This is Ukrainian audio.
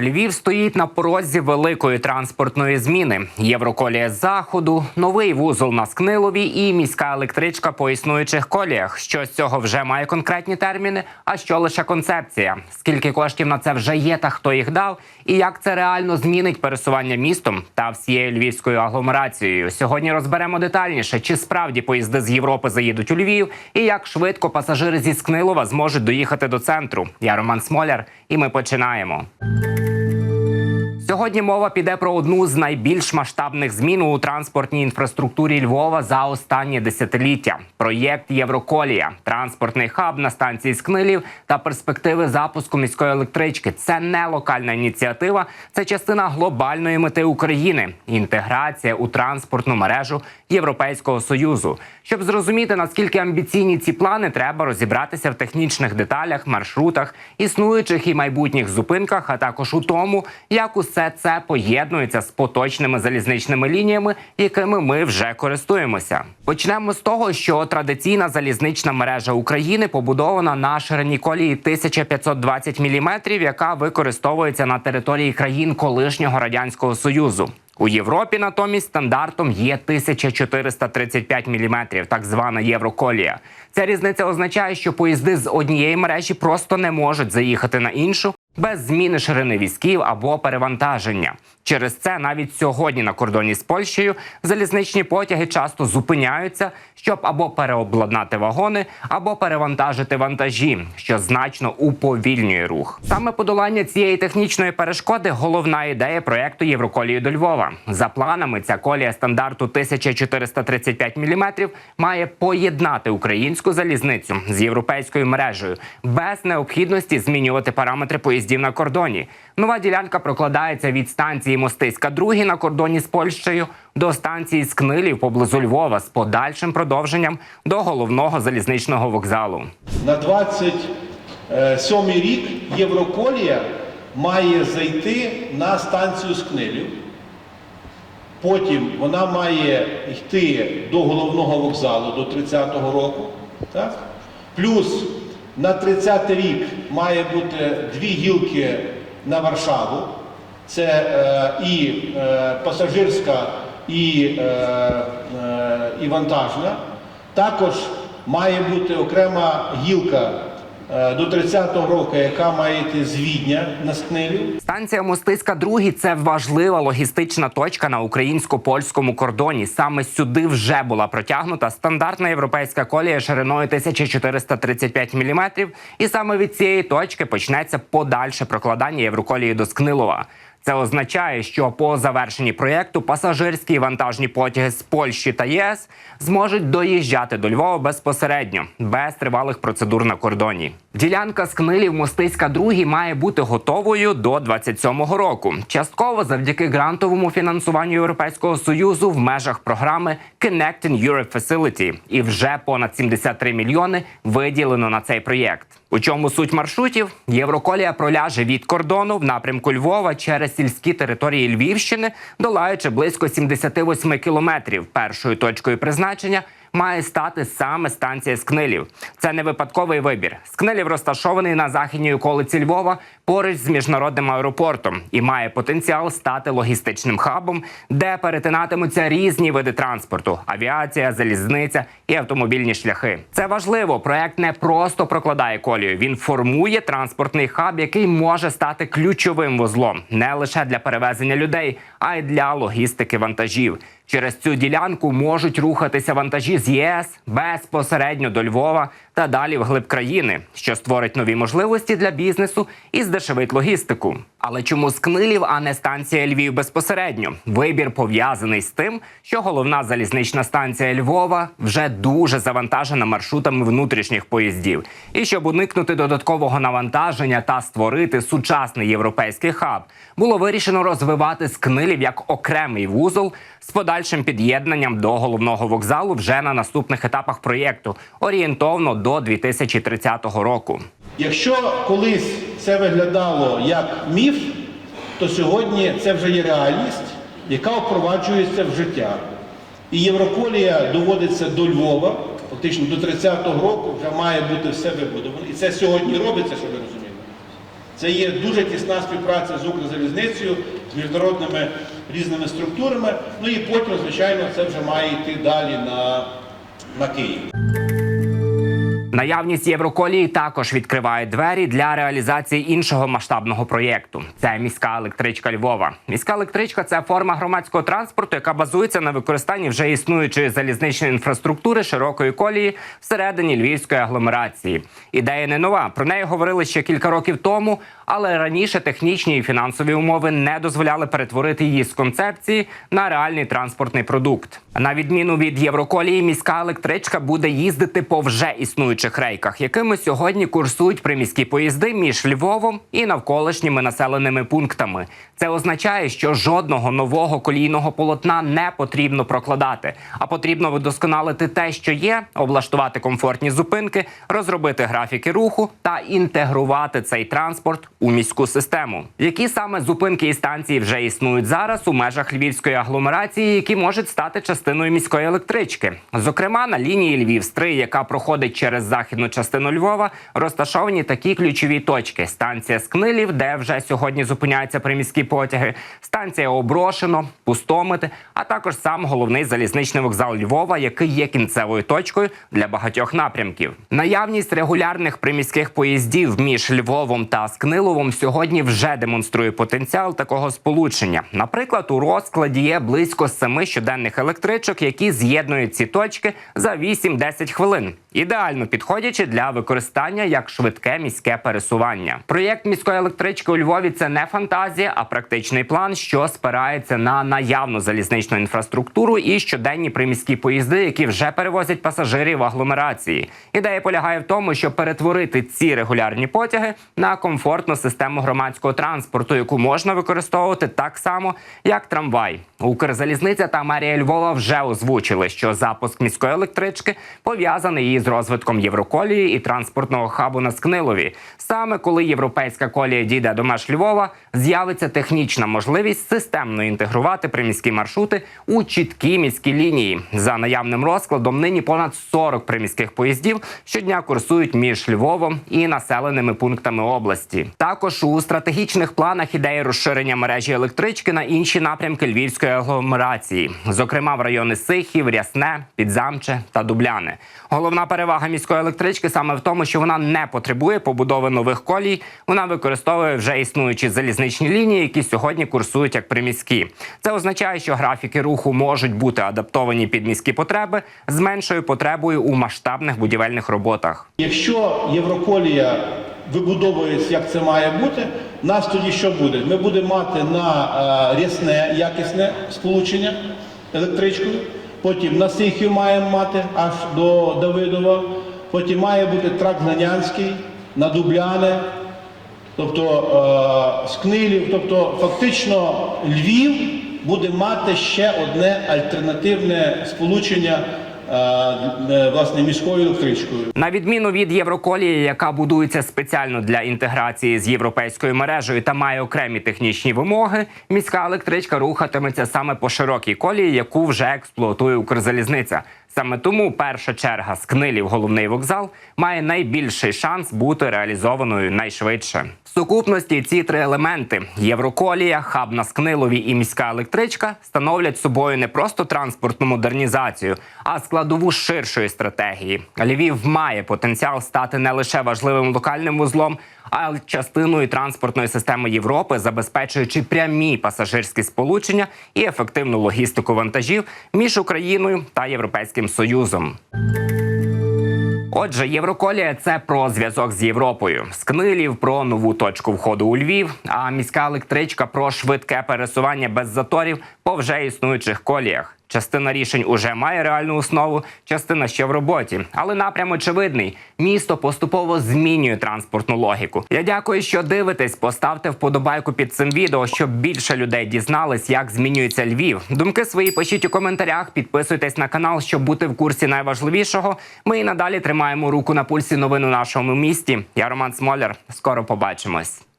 Львів стоїть на порозі великої транспортної зміни. Євроколія з заходу, новий вузол на Скнилові і міська електричка по існуючих коліях. Що з цього вже має конкретні терміни, а що лише концепція. Скільки коштів на це вже є, та хто їх дав, і як це реально змінить пересування містом та всією львівською агломерацією. Сьогодні розберемо детальніше, чи справді поїзди з Європи заїдуть у Львів, і як швидко пасажири зі Скнилова зможуть доїхати до центру. Я Роман Смоляр, і ми починаємо. Сьогодні мова піде про одну з найбільш масштабних змін у транспортній інфраструктурі Львова за останні десятиліття. Проєкт Євроколія, транспортний хаб на станції Скнилів та перспективи запуску міської електрички. Це не локальна ініціатива, це частина глобальної мети України інтеграція у транспортну мережу Європейського союзу. Щоб зрозуміти наскільки амбіційні ці плани, треба розібратися в технічних деталях, маршрутах, існуючих і майбутніх зупинках, а також у тому, як усе це поєднується з поточними залізничними лініями, якими ми вже користуємося. Почнемо з того, що традиційна залізнична мережа України побудована на ширині колії 1520 мм, яка використовується на території країн колишнього радянського союзу. У Європі натомість стандартом є 1435 мм, так звана Євроколія. Ця різниця означає, що поїзди з однієї мережі просто не можуть заїхати на іншу без зміни ширини візків або перевантаження. Через це навіть сьогодні на кордоні з Польщею залізничні потяги часто зупиняються, щоб або переобладнати вагони, або перевантажити вантажі, що значно уповільнює рух. Саме подолання цієї технічної перешкоди головна ідея проекту Євроколії до Львова. За планами, ця колія стандарту 1435 мм має поєднати українську залізницю з європейською мережею без необхідності змінювати параметри поїздів на кордоні. Нова ділянка прокладається від станції Мостиська 2 на кордоні з Польщею до станції Скнилів поблизу Львова з подальшим продовженням до головного залізничного вокзалу. На 27 рік Євроколія має зайти на станцію Скнилів. Потім вона має йти до головного вокзалу до 30-го року. Так? Плюс на 30 рік має бути дві гілки на Варшаву. Це е, і е, пасажирська, і, е, е, і вантажна. Також має бути окрема гілка до 30-го року, яка має йти з на Скнилів. Станція Мостиська 2 – це важлива логістична точка на українсько-польському кордоні. Саме сюди вже була протягнута стандартна європейська колія шириною 1435 мм. І саме від цієї точки почнеться подальше прокладання євроколії до Скнилова. Це означає, що по завершенні проєкту пасажирські і вантажні потяги з Польщі та ЄС зможуть доїжджати до Львова безпосередньо, без тривалих процедур на кордоні. Ділянка Скнилів Мостиська 2 має бути готовою до 27-го року. Частково завдяки грантовому фінансуванню Європейського союзу в межах програми Connecting Europe Facility. І вже понад 73 мільйони виділено на цей проєкт. У чому суть маршрутів? Євроколія проляже від кордону в напрямку Львова через сільські території Львівщини, долаючи близько 78 кілометрів. Першою точкою призначення має стати саме станція Скнилів. Це не випадковий вибір. Скнилів розташований на західній околиці Львова поруч з міжнародним аеропортом і має потенціал стати логістичним хабом, де перетинатимуться різні види транспорту: авіація, залізниця і автомобільні шляхи. Це важливо. Проект не просто прокладає колію. Він формує транспортний хаб, який може стати ключовим вузлом не лише для перевезення людей, а й для логістики вантажів. Через цю ділянку можуть рухатися вантажі з ЄС безпосередньо до Львова та далі вглиб країни, що створить нові можливості для бізнесу і здешевить логістику. Але чому Скнилів, а не станція Львів безпосередньо? Вибір пов'язаний з тим, що головна залізнична станція Львова вже дуже завантажена маршрутами внутрішніх поїздів. І щоб уникнути додаткового навантаження та створити сучасний європейський хаб, було вирішено розвивати Скнилів як окремий вузол з подальшим під'єднанням до головного вокзалу вже на наступних етапах проєкту, орієнтовно до 2030 року. Якщо колись це виглядало як міф, то сьогодні це вже є реальність, яка впроваджується в життя. І Євроколія доводиться до Львова, фактично до 30-го року вже має бути все вибудовано. І це сьогодні робиться, щоб ви розуміли. Це є дуже тісна співпраця з Укрзалізницею, з міжнародними різними структурами. Ну і потім, звичайно, це вже має йти далі на, на Київ. Наявність Євроколії також відкриває двері для реалізації іншого масштабного проєкту. Це міська електричка Львова. Міська електричка це форма громадського транспорту, яка базується на використанні вже існуючої залізничної інфраструктури широкої колії всередині львівської агломерації. Ідея не нова. Про неї говорили ще кілька років тому, але раніше технічні і фінансові умови не дозволяли перетворити її з концепції на реальний транспортний продукт. На відміну від Євроколії, міська електричка буде їздити по вже існуючих рейках, якими сьогодні курсують приміські поїзди між Львовом і навколишніми населеними пунктами. Це означає, що жодного нового колійного полотна не потрібно прокладати, а потрібно вдосконалити те, що є, облаштувати комфортні зупинки, розробити графіки руху та інтегрувати цей транспорт у міську систему. Які саме зупинки і станції вже існують зараз у межах львівської агломерації, які можуть стати частиною міської електрички? Зокрема, на лінії Львів-Стрий, яка проходить через західну частину Львова, розташовані такі ключові точки: станція Скнилів, де вже сьогодні зупиняються приміські потяги, станція Оброшино, Пустомити, а також сам головний залізничний вокзал Львова, який є кінцевою точкою для багатьох напрямків. Наявність регулярних приміських поїздів між Львовом та Скниловом сьогодні вже демонструє потенціал такого сполучення. Наприклад, у розкладі є близько семи щоденних електричок, які з'єднують ці точки за 8-10 хвилин. Ідеально підходячи для використання як швидке міське пересування. Проєкт міської електрички у Львові це не фантазія, а практичний план, що спирається на наявну залізничну інфраструктуру і щоденні приміські поїзди, які вже перевозять пасажирів в агломерації. Ідея полягає в тому, щоб перетворити ці регулярні потяги на комфортну систему громадського транспорту, яку можна використовувати так само, як трамвай. Укрзалізниця та мерія Львова вже озвучили, що запуск міської електрички пов'язаний із розвитком Євроколії і транспортного хабу на Скнилові. Саме коли європейська колія дійде до меж Львова, з'явиться технічна можливість системно інтегрувати приміські маршрути у чіткі міські лінії. За наявним розкладом нині понад 40 приміських поїздів щодня курсують між Львовом і населеними пунктами області. Також у стратегічних планах ідеї розширення мережі електрички на інші напрямки Львівської агломерації, зокрема в райони Сихів, Рясне, Підзамче та Дубляни. Головна перевага міської електрички саме в тому, що вона не потребує побудови нових колій. Вона використовує вже існуючі залізничні лінії, які сьогодні курсують як приміські. Це означає, що графіки руху можуть бути адаптовані під міські потреби з меншою потребою у масштабних будівельних роботах. Якщо Євроколія вибудовується, як це має бути, нас тоді що буде? Ми будемо мати на е, рясне якісне сполучення електричкою, потім на Сихів маємо мати аж до Давидова, потім має бути трак Знанянський, на Дубляне, тобто е, Скнилів, тобто фактично Львів буде мати ще одне альтернативне сполучення власне міською електричкою. На відміну від Євроколії, яка будується спеціально для інтеграції з європейською мережею та має окремі технічні вимоги, міська електричка рухатиметься саме по широкій колії, яку вже експлуатує Укрзалізниця. Саме тому перша черга з Книлів головний вокзал має найбільший шанс бути реалізованою найшвидше. В сукупності ці три елементи: Євроколія, хаб на Скнилові і міська електричка становлять собою не просто транспортну модернізацію, а складову ширшої стратегії. Львів має потенціал стати не лише важливим локальним вузлом, а й частиною транспортної системи Європи, забезпечуючи прямі пасажирські сполучення і ефективну логістику вантажів між Україною та Європейським Союзом. Отже, Євроколія це про зв'язок з Європою. Скнилів про нову точку входу у Львів. А міська електричка про швидке пересування без заторів по вже існуючих коліях. Частина рішень уже має реальну основу, частина ще в роботі. Але напрям очевидний: місто поступово змінює транспортну логіку. Я дякую, що дивитесь. Поставте вподобайку під цим відео, щоб більше людей дізнались, як змінюється Львів. Думки свої пишіть у коментарях. Підписуйтесь на канал, щоб бути в курсі найважливішого. Ми і надалі тримаємо руку на пульсі новин у нашому місті. Я Роман Смоляр. Скоро побачимось.